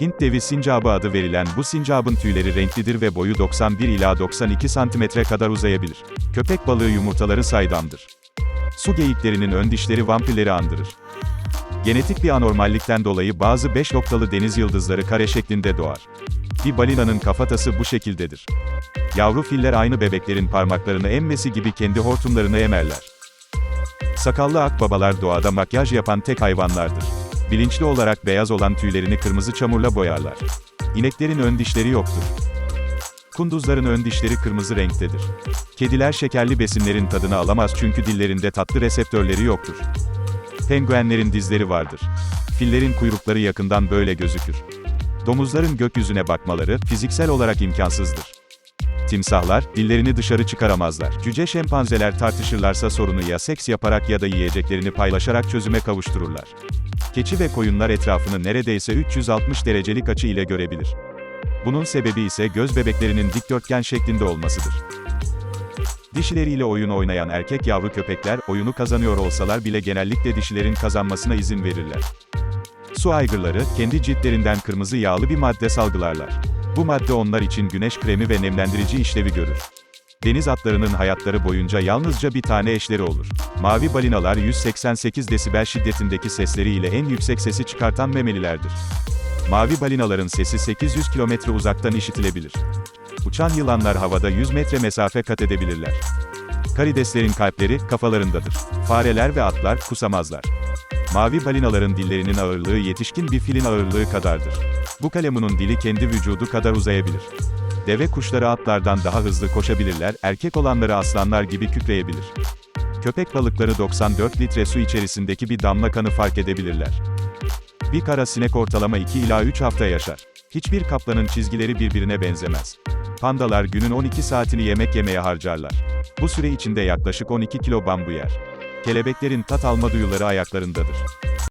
Hint devi sincabı adı verilen bu sincabın tüyleri renklidir ve boyu 91 ila 92 santimetre kadar uzayabilir. Köpek balığı yumurtaları saydamdır. Su geyiklerinin ön dişleri vampirleri andırır. Genetik bir anormallikten dolayı bazı 5 noktalı deniz yıldızları kare şeklinde doğar. Bir balinanın kafatası bu şekildedir. Yavru filler aynı bebeklerin parmaklarını emmesi gibi kendi hortumlarını emerler. Sakallı akbabalar doğada makyaj yapan tek hayvanlardır. Bilinçli olarak beyaz olan tüylerini kırmızı çamurla boyarlar. İneklerin ön dişleri yoktur. Kunduzların ön dişleri kırmızı renktedir. Kediler şekerli besinlerin tadını alamaz çünkü dillerinde tatlı reseptörleri yoktur. Penguenlerin dizleri vardır. Fillerin kuyrukları yakından böyle gözükür. Domuzların gökyüzüne bakmaları fiziksel olarak imkansızdır. Timsahlar, dillerini dışarı çıkaramazlar. Cüce şempanzeler tartışırlarsa sorunu ya seks yaparak ya da yiyeceklerini paylaşarak çözüme kavuştururlar. Keçi ve koyunlar etrafını neredeyse 360 derecelik açı ile görebilir. Bunun sebebi ise göz bebeklerinin dikdörtgen şeklinde olmasıdır. Dişileriyle oyun oynayan erkek yavru köpekler, oyunu kazanıyor olsalar bile genellikle dişilerin kazanmasına izin verirler. Su aygırları, kendi ciltlerinden kırmızı yağlı bir madde salgılarlar. Bu madde onlar için güneş kremi ve nemlendirici işlevi görür. Deniz atlarının hayatları boyunca yalnızca bir tane eşleri olur. Mavi balinalar 188 desibel şiddetindeki sesleriyle en yüksek sesi çıkartan memelilerdir. Mavi balinaların sesi 800 kilometre uzaktan işitilebilir. Uçan yılanlar havada 100 metre mesafe kat edebilirler. Karideslerin kalpleri, kafalarındadır. Fareler ve atlar, kusamazlar. Mavi balinaların dillerinin ağırlığı yetişkin bir filin ağırlığı kadardır. Bu kalemunun dili kendi vücudu kadar uzayabilir. Deve kuşları atlardan daha hızlı koşabilirler, erkek olanları aslanlar gibi kükreyebilir. Köpek balıkları 94 litre su içerisindeki bir damla kanı fark edebilirler. Bir kara sinek ortalama 2 ila 3 hafta yaşar. Hiçbir kaplanın çizgileri birbirine benzemez. Pandalar günün 12 saatini yemek yemeye harcarlar. Bu süre içinde yaklaşık 12 kilo bambu yer. Kelebeklerin tat alma duyuları ayaklarındadır.